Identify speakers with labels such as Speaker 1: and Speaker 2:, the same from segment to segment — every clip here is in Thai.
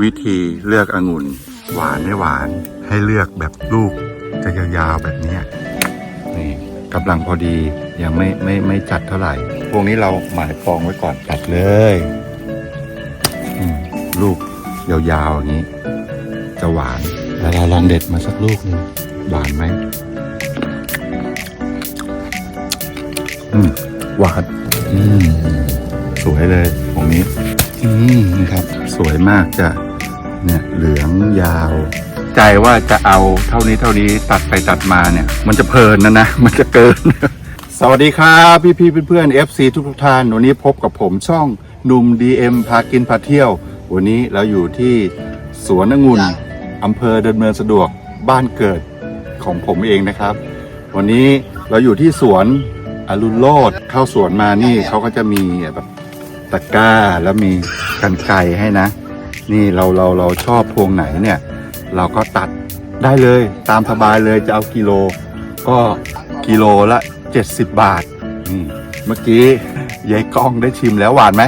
Speaker 1: วิธีเลือกองุ่น หวานไม่หวาน ให้เลือกแบบลูกจะยาวๆแบบนี้นี่กำลังพอดียังไม่ไม่ไม่จัดเท่าไหร่ พวกนี้เราหมายปองไว้ก่อนตัดเลยลูกยาวๆอย่างนี้ จะหวานแล้วเราลองเด็ดมาสักลูกหนึ่งหวานไหมอืมหวานอืมสวยเลยตรงนี้ อืมนะครับ สวยมากจะเนี่ยเหลืองยาว ใจว่าจะเอาเท่านี้เท่านี้ตัดไปตัดมาเนี่ย มันจะเพลินนะนะ มันจะเกิน สวัสดีครับพี่พี่ๆเพื่อนๆ FC ทุกทุกท่านวันนี้พบกับผมช่องหนุ่ม DM พากินพาเที่ยว วันนี้เราอยู่ที่สวนองุ่นอำเภอเดินเมืองสะดวกบ้านเกิดของผมเองนะครับ วันนี้เราอยู่ที่สวนอรุณโลดเข้าสวนมานี่เขาก็จะมีแบบ ตะกร้าแล้วมีกันไกรให้นะ นี่เราเราเราชอบพวงไหนเนี่ย เราก็ตัดได้เลยตามสบายเลยจะเอากิโล ก็กิโลละ 70 บาทนี่เมื่อกี้ยายก้องได้ชิมแล้วหวานไหม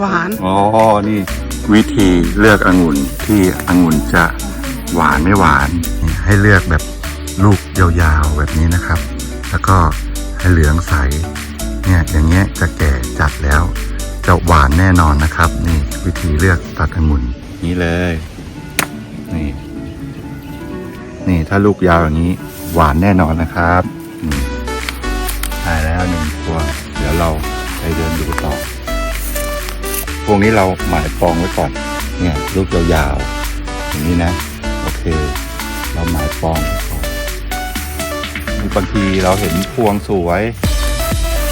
Speaker 2: หวาน
Speaker 1: อ๋อ นี่ วิธีเลือกองุ่นที่องุ่นจะหวานไม่หวานนี่ให้เลือกแบบลูกยาวๆแบบนี้นะครับ แล้วก็ให้เหลืองใสเนี่ยอย่างเงี้ยจะแก่จัดแล้ว จะหวานแน่นอนนะครับ นี่วิธีเลือกตัดองุ่นนี้เลย นี่ นี่ถ้าลูกยาวอย่างนี้ หวานแน่นอนนะครับนี่ได้แล้วหนึ่งตัวเดี๋ยวเราไปเดินดูต่อ พวกนี้เราหมายปองไว้ก่อน เนี่ย ลูกยาวๆอย่างนี้นะ โอเค เราหมายปองไว้ก่อนบางทีเราเห็นพวงสวย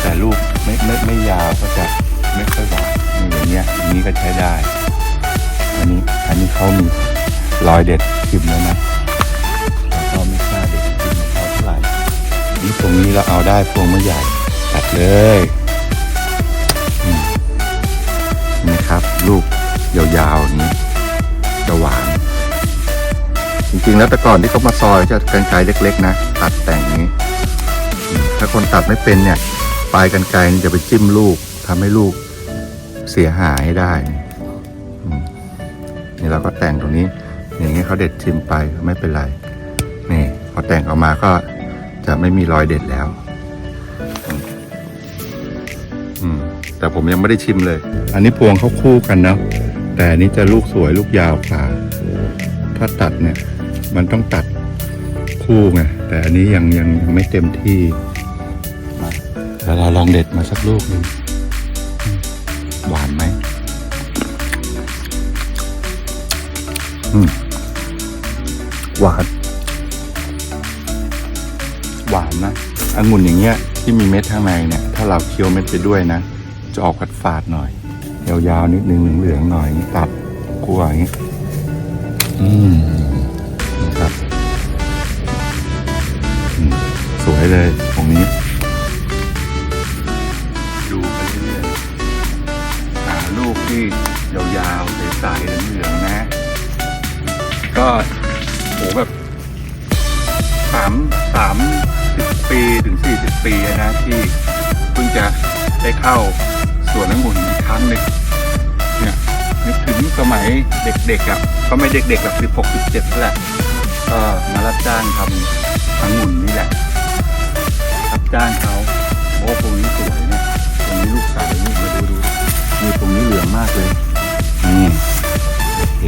Speaker 1: แต่ลูกไม่ไม่ไม่ยาวก็จะ ไม่ค่อยหวานอย่างเงี้ยอย่างนี้ก็ใช้ได้ อันนี้อันนี้เขามีรอยเด็ดชิมแล้วนะแล้วก็ไม่กล้าเด็ดชิมเขาเท่าไหร่นี่ตรงนี้เราเอาได้พวงไม่ใหญ่ตัดเลยอืมนี่ครับลูกยาวๆอย่างนี้จะหวานจริงๆแล้วแต่ก่อนที่เขามาซอยจะกันไกรเล็ก ๆ นะ ตัดแต่งนี้ ถ้าคนตัดไม่เป็นเนี่ยปลายกันไกรนี่จะไปจิ้มลูกทำให้ลูก เสียหายได้อืมนี่เราก็แต่งตรงนี้ อย่างนี้เขาเด็ดชิมไปไม่เป็นไรนี่พอแต่งออกมาก็จะไม่มีรอยเด็ดแล้วอืมแต่ผมยังไม่ได้ชิมเลย อันนี้พวงเขาคู่กันนะแต่อันนี้จะลูกสวยลูกยาวกว่าถ้าตัดเนี่ย มันต้องตัดคู่ไงแต่อันนี้ยังยังยังไม่เต็มที่มาเดี๋ยวเราลองเด็ดมาสักลูกหนึ่ง หวาน หวานนะองุ่นอย่างเงี้ยที่มีเม็ดข้างในเนี่ย ถ้าเราเคี้ยวเม็ดไปด้วยนะ จะออกฝาดฝาดๆหน่อย ยาวๆนิดนึงเหลืองๆหน่อยอย่างงี้ตัดคั่วอย่างงี้อืมนะครับอืมสวยเลยตรงนี้ดูไปเรื่อยๆหาลูกที่ยาวๆใสๆเหลืองๆนะ ก็โหแบบสามสามสิบปีถึงสี่สิบปีนะที่เพิ่งจะได้เข้าสวนองุ่นอีกครั้งหนึ่งเนี่ยนึกถึงสมัยเด็กๆอะก็ไม่เด็กๆแบบสิบหกสิบเจ็ดแหละก็มารับจ้างทำองุ่นนี่แหละ รับจ้างเขาโอ้ตรงนี้สวยเนี่ยตรงนี้ลูกใสนี่มาดูดูนี่ตรงนี้เหลืองมากเลยนี่โอเค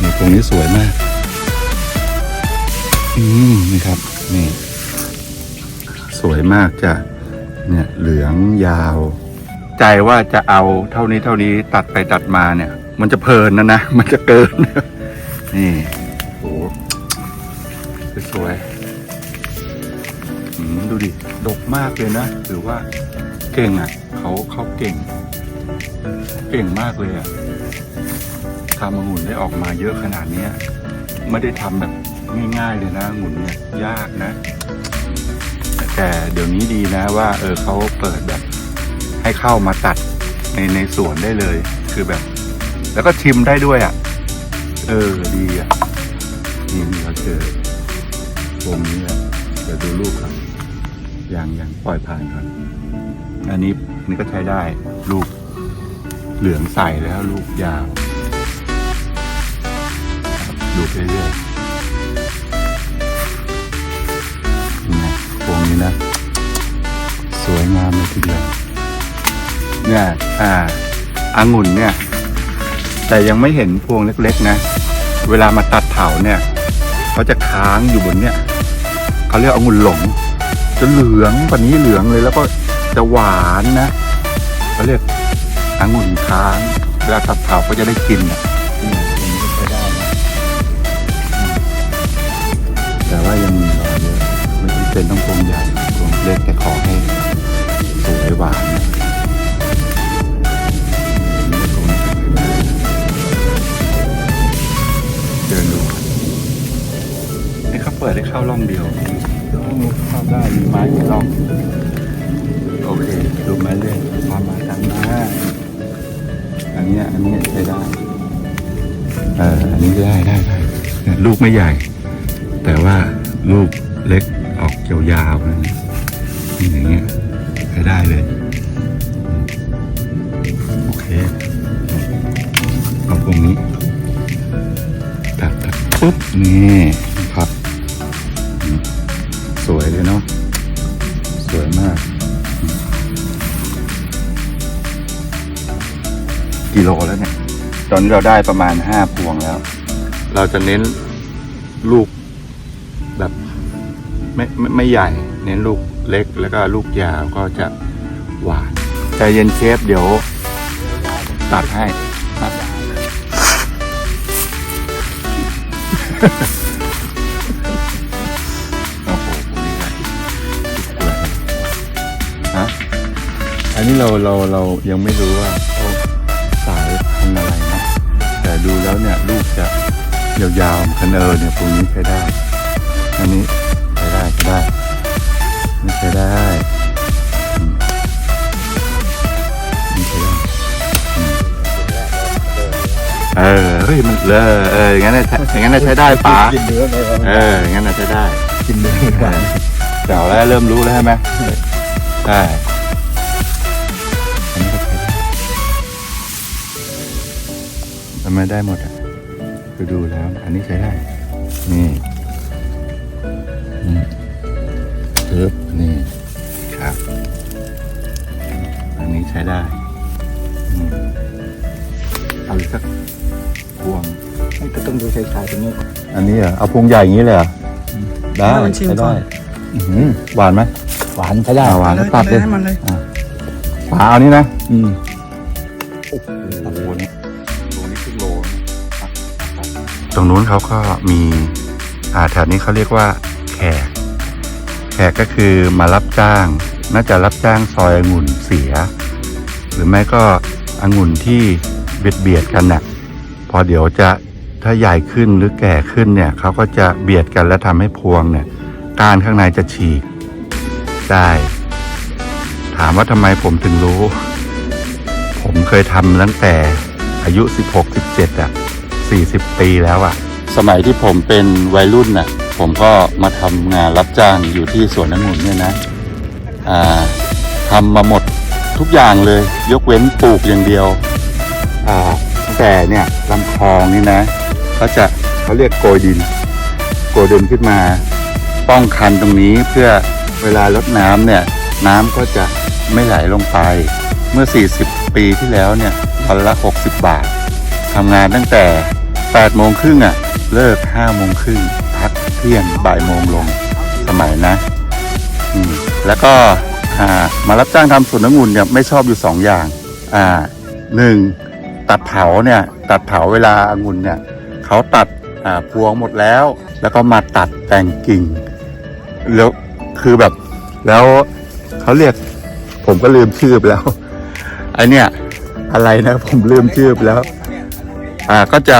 Speaker 1: นี่ตรงนี้สวยมาก นี่ครับ นี่ สวยมากจ้ะเนี่ยเหลืองยาว ใจว่าจะเอาเท่านี้เท่านี้ตัดไปตัดมาเนี่ย มันจะเพลินนะนะ มันจะเกิน นี่โอ้สวยดูดิ ดกมากเลยนะหรือว่าเก่งอะ เขาเขาเก่ง เก่งมากเลยอะทำองุ่นได้ออกมาเยอะขนาดนี้ไม่ได้ทำแบบ ง่าย ๆ เลยนะองุ่นเนี่ยยากนะ แต่เดี๋ยวนี้ดีนะว่า เออเขาเปิดแบบ ให้เข้ามาตัดในในสวนได้เลย คือแบบ แล้วก็ชิมได้ด้วยอะ เออดีอะนี่นี่เขาเจอวงนี้แล้วเดี๋ยวดูลูกก่อนยังยังปล่อยผ่านก่อนอันนี้นี่ก็ใช้ได้ลูกเหลืองใสแล้วลูกยาวเรื่อย นี่ยอ่าอางุ่นเนี่ย แต่ยังไม่เห็นพวงเล็กๆนะ เวลามาตัดเถาเนี่ยเขาจะค้างอยู่บนเนี่ยเขาเรียกองุ่นหลง จะเหลืองกว่านี้เหลืองเลยแล้วก็จะหวานนะเขาเรียกองุ่นค้าง เวลาตัดเถาก็จะได้กินนะเนี่ยตรงนี้ก็ใช้ได้นะอืมแต่ว่ายังมีรอยเยอะไม่จำเป็นต้องพวงใหญ่พวงเล็กแต่ขอให้ วยหวานเดินดูนี่เขาเปิดให้เข้าร่องเดียวเข้าได้มีไม้มีร่องโอเคดูไม้เลื่อยพามาทางมาอันนี้อันนี้ใช้ได้เอออันนี้ได้ได้ได้เนี่ยลูกไม่ใหญ่ แต่ว่าลูกเล็กออกยาวๆนะอย่างเงี้ย ช้ได้เลย โอเคเอาตรงนี้ตัดตัดปุ๊บ นี่ครับ สวยเลยเนาะ สวยมาก กิโลแล้วเนี่ย ตอนนี้เราได้ประมาณห้าพวงแล้ว เราจะเน้นลูกแบบไม่ไม่ใหญ่ เน้นลูก เล็กแล้วก็ลูกยาวก็จะหวานใจเย็นเชฟเดี๋ยวตัดให้ครับโอ้โหฮะอันนี้เราเราเรายังไม่รู้ว่าเขาสายพันธุ์อะไรนะแต่ดูแล้วเนี่ยลูกจะยาวๆคันเออเนี่ยตรงนี้ใช้ได้ อันนี้ใช้ได้ใช้ได้ ช้ได้อืมนี่ใช้ได้อืมเออเฮ้ยมันเลอเอออย่างนั้นน่ะอย่างนั้นน่ะใช้ได้ป๋า
Speaker 2: กินเนื้อไปก่อน
Speaker 1: เอออย่างนั้นน่ะใช้ได้
Speaker 2: กินเนื้อไป
Speaker 1: เจ๋วแล้วเริ่มรู้แล้วใช่ไหมใช่อันนี้ก็ใช้ได้ทำไมได้หมดอะไปดูแล้ว อันนี้ใช้ได้ นี่อืมปึ๊บนี่ ช้ได้อืมเอาอีกสักพวง
Speaker 2: ก็ต้องดูใช้ขายตรงนี้
Speaker 1: อันนี้เหรอเอาพวงใหญ่อย่างนี้เลยเหรอได้
Speaker 2: ให้มันชิม
Speaker 1: ใช้
Speaker 2: ก่
Speaker 1: ได้
Speaker 2: อน
Speaker 1: อื้อหือหวานไหม
Speaker 2: หวานใช้ได้
Speaker 1: อ่าหวานก็ตัดเลย
Speaker 2: ให้มันเลย
Speaker 1: ฝาเอานี้นะ
Speaker 2: อืม
Speaker 1: โอ้โหนี่โลนี้ครึ่งโลนะตรงนู้นเขาก็มีอ่าแถวนี้เขาเรียกว่าแขก แขกก็คือมารับจ้าง น่าจะรับจ้างซอยองุ่นเสีย หรือไม่ก็องุ่นที่เบียดเบียดกันน่ะพอเดี๋ยวจะถ้าใหญ่ขึ้นหรือแก่ขึ้นเนี่ยเขาก็จะเบียดกันแล้วทำให้พวงเนี่ยก้านข้างในจะฉีกได้ ถามว่าทำไมผมถึงรู้ ผมเคยทำตั้งแต่อายุ 16 17อะ40 ปีแล้วอะ สมัยที่ผมเป็นวัยรุ่นน่ะ ผมก็มาทำงานรับจ้างอยู่ที่สวนองุ่นเนี่ยนะ อ่าทำมาหมด ทุกอย่างเลย ยกเว้นปลูกอย่างเดียวอ่าแต่เนี่ยลำคลองนี่นะเขาจะเขาเรียกโกยดิน โกยดินขึ้นมา ป้องคันตรงนี้เพื่อเวลาลดน้ำเนี่ย น้ำก็จะไม่ไหลลงไป เมื่อ 40 ปีที่แล้วเนี่ยวันละ 60 บาททำงานตั้งแต่8โมงครึ่งอะ่ะ เลิก5โมงครึ่งพักเที่ยงบ่ายโมงลงสมัยนะ อืม แล้วก็ อ่ามารับจ้างทำสวนองุ่นเนี่ยไม่ชอบอยู่2ออย่างอ่าหนึ่งตัดเผาเนี่ยตัดเผาเวลาองุ่นเนี่ยเขาตัดอ่าพวงหมดแล้ว แล้วก็มาตัดแต่งกิ่งแล้วคือแบบแล้วเขาเรียกผมก็ลืมชื่อไปแล้วไอเนี่ยอะไรนะผมลืมชื่อไปแล้ว อ่าก็จะ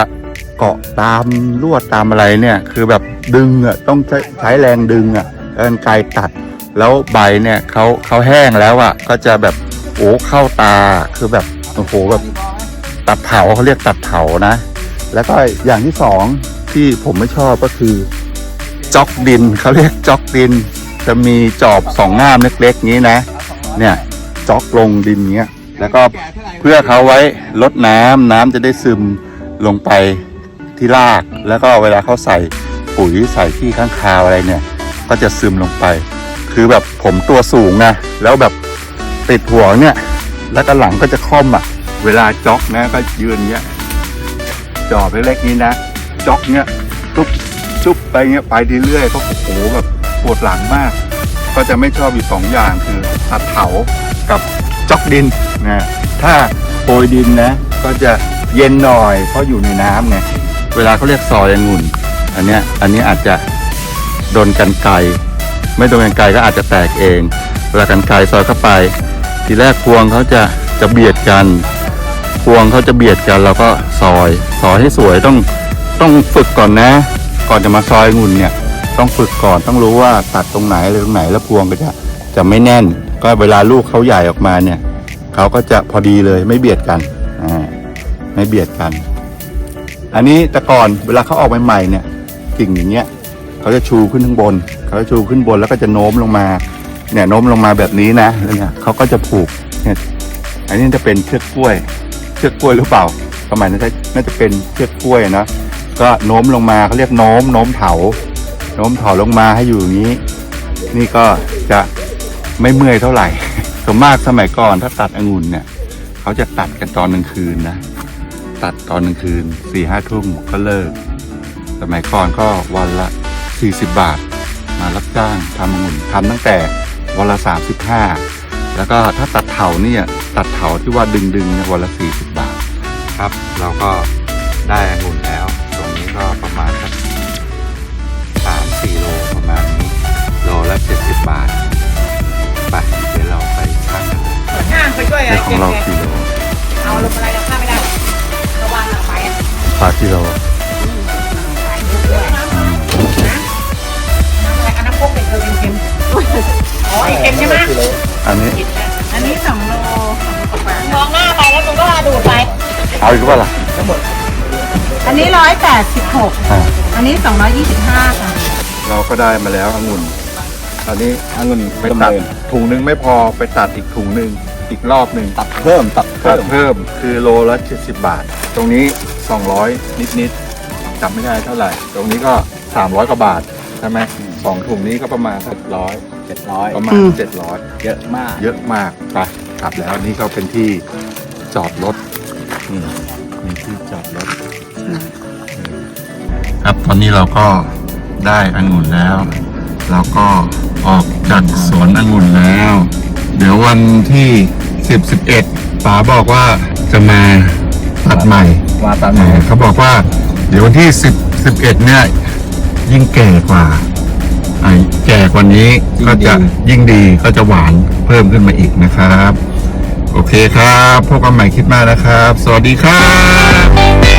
Speaker 1: เกาะตามลวดตามอะไรเนี่ย คือแบบดึงอะต้องใช้ใช้แรงดึงอะเอินไกตัด แล้วใบเนี่ยเขาเขาแห้งแล้วอะ ก็จะแบบโอ้เข้าตาคือแบบโอ้โหแบบตัดเผาเขาเรียกตัดเผานะ แล้วก็อย่างที่สองที่ผมไม่ชอบก็คือจ็อกดินเขาเรียกจ็อกดิน จะมีจอบสองง่ามเล็กๆงี้นะ เนี่ยจ็อกลงดินเงี้ยแล้วก็เพื่อเขาไว้ลดน้ำน้ำจะได้ซึมลงไปที่ราก แล้วก็เวลาเขาใส่ปุ๋ยใส่ที่ข้างคาวอะไรเนี่ย ก็จะซึมลงไป คือแบบผมตัวสูงนะแล้วแบบติดหัวเนี่ย แล้วก็หลังก็จะค่อมอะ เวลาจ็อกนะก็ยืนเงี้ยจอบเล็กๆนี้นะจ็อกเงี้ยจุ๊บจุ๊บไปเงี้ยไปเรื่อยๆก็โอ้โหแบบปวดหลังมาก ก็จะไม่ชอบอยู่สองอย่างคือตัดเถากับจ็อกดินนะถ้าโปรยดินนะ ก็จะเย็นหน่อย เพราะอยู่ในน้ำไงเวลาเขาเรียกซอยองุ่น อันเนี้ยอันนี้อาจจะโดนกันไกร ไม่โดนกันไกรก็อาจจะแตกเองเวลากันไกรซอยเข้าไป ทีแรกพวงเขาจะจะเบียดกัน พวงเขาจะเบียดกันเราก็ซอยซอยให้สวยต้องต้องฝึกก่อนนะ ก่อนจะมาซอยงุ่นเนี่ย ต้องฝึกก่อนต้องรู้ว่าตัดตรงไหนอะไรตรงไหนแล้วพวงก็จะจะไม่แน่น ก็เวลาลูกเขาใหญ่ออกมาเนี่ยเขาก็จะพอดีเลยไม่เบียดกันอ่าไม่เบียดกัน อันนี้แต่ก่อนเวลาเขาออกใหม่ๆเนี่ยกิ่งอย่างเงี้ย เขาจะชูขึ้นข้างบน เขาจะชูขึ้นบนแล้วก็จะโน้มลงมา เนี่ยโน้มลงมาแบบนี้นะแล้วเนี่ยเขาก็จะผูกเนี่ยอันนี้จะเป็นเชือกกล้วย เชือกกล้วยหรือเปล่า สมัยนั้นน่าจะเป็นเชือกกล้วยนะก็โน้มลงมาเขาเรียกโน้มโน้มเถาโน้มเถาลงมาให้อยู่อย่างนี้ นี่ก็จะไม่เมื่อยเท่าไหร่ส่วนมากสมัยก่อนถ้าตัดองุ่นเนี่ย เขาจะตัดกันตอนกลางคืนนะ ตัดตอนกลางคืนสี่ห้าทุ่มก็เลิก สมัยก่อนก็วันละ สี่สิบบาท มารับจ้างทำองุ่นทำตั้งแต่วันละสามสิบห้าแล้วก็ถ้าตัดเถาเนี่ยตัดเถาที่ว่าดึงดึงๆเนี่ยวันละสี่สิบบาท ครับ เราก็ได้องุ่นแล้ว ตรงนี้ก็ประมาณสักสามสี่โลประมาณนี้โลละเจ็ดสิบบาทไปเดี๋ยวเราไปชั่งกันเลย
Speaker 3: ห้างไปช่วยอะไร
Speaker 1: ในของเรากี่โล
Speaker 3: เอาลงอะไรเราข้าไม่ได้ระวังหลังไปอะ
Speaker 1: ปลากิโล
Speaker 3: อ ช่ไหม
Speaker 1: อันนี้
Speaker 3: อันนี้สองโลมองหน้าไปแล้วมึงก็ดูดไป
Speaker 1: เอาอีกว่าล่ะ
Speaker 3: อันนี้ร้อยแปดสิบหก
Speaker 1: อ่า
Speaker 3: อันนี้สองร้อยยี่สิบห้าค่ะ
Speaker 1: เราก็ได้มาแล้วองุ่นอันนี้องุ่นไปตัดถุงนึงไม่พอไปตัดอีกถุงนึงอีกรอบหนึ่ง
Speaker 2: ตัดเพิ่มตัด
Speaker 1: ตั
Speaker 2: เพิ่
Speaker 1: ด
Speaker 2: ม
Speaker 1: เพิ่มคือโลละ70บาท ตรงนี้200นิดนิดๆจำไม่ได้เท่าไหร่ ตรงนี้ก็300กว่าบาทใช่ไหมสองถุงนี้ก็ประมาณสักร้อย
Speaker 2: เจ็ดร้อย
Speaker 1: ประมาณ700
Speaker 2: เยอะมาก
Speaker 1: เยอะมากไปกลับแล้วนี่ก็เป็นที่จอดรถนี่มีที่จอดรถ ครับตอนนี้เราก็ได้องุ่นแล้ว เราก็ออกจากสวนองุ่นแล้ว เดี๋ยววันที่สิบสิบเอ็ดป๋าบอกว่าจะมาตัดใหม่
Speaker 2: มาตัด
Speaker 1: เอ
Speaker 2: ใหม่
Speaker 1: อเขาบอกว่า เดี๋ยววันที่สิบสิบเอ็ดเนี่ย ยิ่งแก่กว่า ไอ้แก่กว่านี้ก็จะยิ่งดีก็จะหวานเพิ่มขึ้นมาอีกนะครับ โอเคครับพบกันใหม่คลิปหน้านะครับ สวัสดีครับ